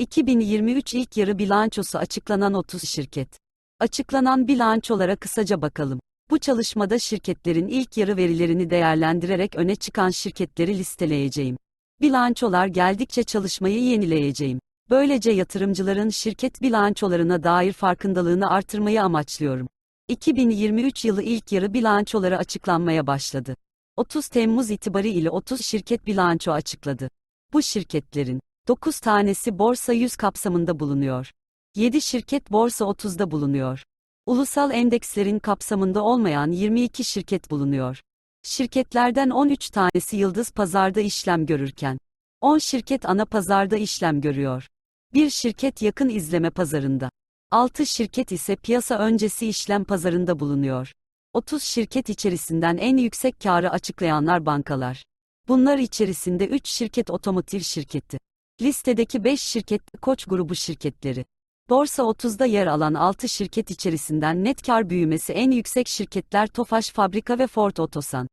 2023 ilk yarı bilançosu açıklanan 30 şirket. Açıklanan bilançolara kısaca bakalım. Bu çalışmada şirketlerin ilk yarı verilerini değerlendirerek öne çıkan şirketleri listeleyeceğim. Bilançolar geldikçe çalışmayı yenileyeceğim. Böylece yatırımcıların şirket bilançolarına dair farkındalığını artırmayı amaçlıyorum. 2023 yılı ilk yarı bilançoları açıklanmaya başladı. 30 Temmuz itibariyle 30 şirket bilanço açıkladı. Bu şirketlerin 9 tanesi Borsa 100 kapsamında bulunuyor. 7 şirket Borsa 30'da bulunuyor. Ulusal endekslerin kapsamında olmayan 22 şirket bulunuyor. Şirketlerden 13 tanesi Yıldız Pazar'da işlem görürken 10 şirket ana pazarda işlem görüyor. Bir şirket yakın izleme pazarında. 6 şirket ise piyasa öncesi işlem pazarında bulunuyor. 30 şirket içerisinden en yüksek karı açıklayanlar bankalar. Bunlar içerisinde 3 şirket otomotiv şirketi. Listedeki 5 şirket Koç grubu şirketleri. Borsa 30'da yer alan 6 şirket içerisinden net kar büyümesi en yüksek şirketler Tofaş Fabrika ve Ford Otosan.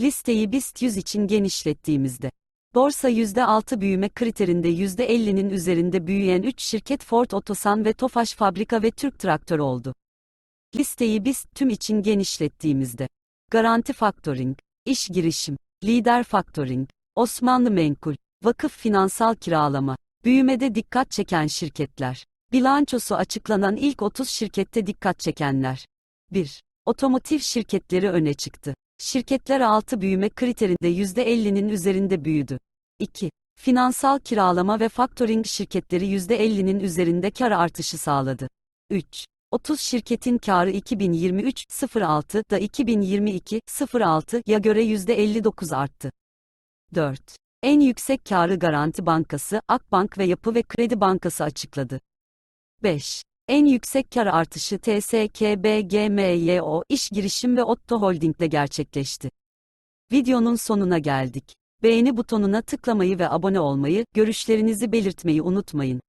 Listeyi BIST 100 için genişlettiğimizde Borsa %6 büyüme kriterinde %50'nin üzerinde büyüyen 3 şirket Ford Otosan ve Tofaş Fabrika ve Türk Traktör oldu. Listeyi biz tüm için genişlettiğimizde Garanti Faktoring, İş Girişim, Lider Faktoring, Osmanlı Menkul, Vakıf Finansal Kiralama, büyümede dikkat çeken şirketler. Bilançosu açıklanan ilk 30 şirkette dikkat çekenler. 1. Otomotiv şirketleri öne çıktı. Şirketler 6 büyüme kriterinde %50'nin üzerinde büyüdü. 2. Finansal kiralama ve faktoring şirketleri %50'nin üzerinde kar artışı sağladı. 3. 30 şirketin karı 2023 06'da 2022 06'ya göre %59 arttı. 4. En yüksek karı Garanti Bankası, Akbank ve Yapı ve Kredi Bankası açıkladı. 5. En yüksek kar artışı TSKBGMYO, İş Girişim ve Otto Holding'de gerçekleşti. Videonun sonuna geldik. Beğeni butonuna tıklamayı ve abone olmayı, görüşlerinizi belirtmeyi unutmayın.